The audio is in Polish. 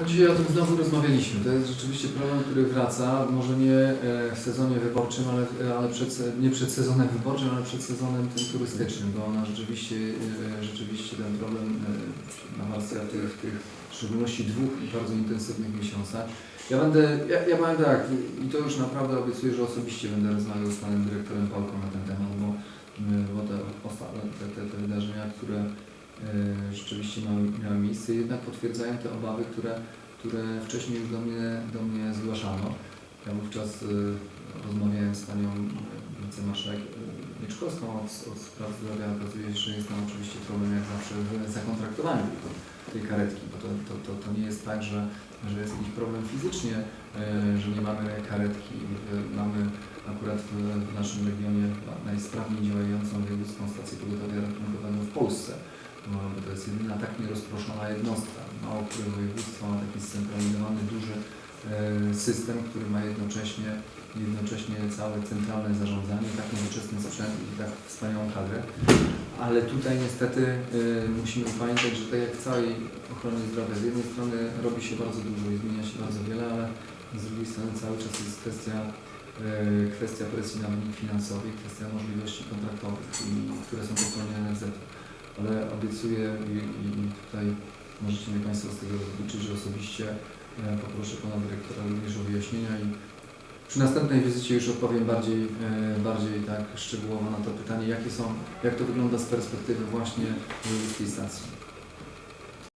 No dzisiaj o tym znowu rozmawialiśmy. To jest rzeczywiście problem, który wraca, może nie e, w sezonie wyborczym, ale, ale przed, nie przed sezonem wyborczym, ale przed sezonem tym turystycznym, bo ona rzeczywiście, e, rzeczywiście ten problem e, nawarstwia w tych, w tych w szczególności dwóch bardzo intensywnych miesiącach. Ja będę, ja, ja tak, i to już naprawdę obiecuję, że osobiście będę rozmawiał z panem dyrektorem Pałką na ten temat, bo, e, bo te, te, te, wydarzenia, które e, rzeczywiście miały, miejsce, jednak potwierdzają te obawy, które, które wcześniej już do mnie, do mnie zgłaszano. Ja wówczas e, rozmawiałem z panią e, wicemarszałek e, Mieczkowską od, od spraw zdrowia. Okazuje się, że jest tam oczywiście problem jak zawsze w zakontraktowaniu tej karetki, bo to, to, to, to nie jest tak, że, że jest jakiś problem fizycznie, e, że nie mamy karetki. E, Mamy akurat w, naszym regionie najsprawniej działającą wojewódzką stację pogotowia ratunkowego w Polsce. No, bo to jest jedyna tak nierozproszona jednostka. Mało które województwo ma taki scentralizowany, duży e, system, który ma jednocześnie, jednocześnie całe centralne zarządzanie, tak nowoczesny sprzęt i tak wspaniałą kadrę. Ale tutaj niestety e, musimy pamiętać, że tak jak w całej ochronie zdrowia, z jednej strony robi się bardzo dużo i zmienia się bardzo wiele, ale z drugiej strony cały czas jest kwestia, e, kwestia presji na wynik finansowy, kwestia możliwości kontraktowych, które są po stronie NFZ. Ale obiecuję i, i tutaj możecie mnie Państwo z tego liczyć, że osobiście e, poproszę Pana Dyrektora również o wyjaśnienia i przy następnej wizycie już odpowiem bardziej, e, bardziej tak szczegółowo na to pytanie, jakie są, jak to wygląda z perspektywy właśnie wojewódzkiej stacji.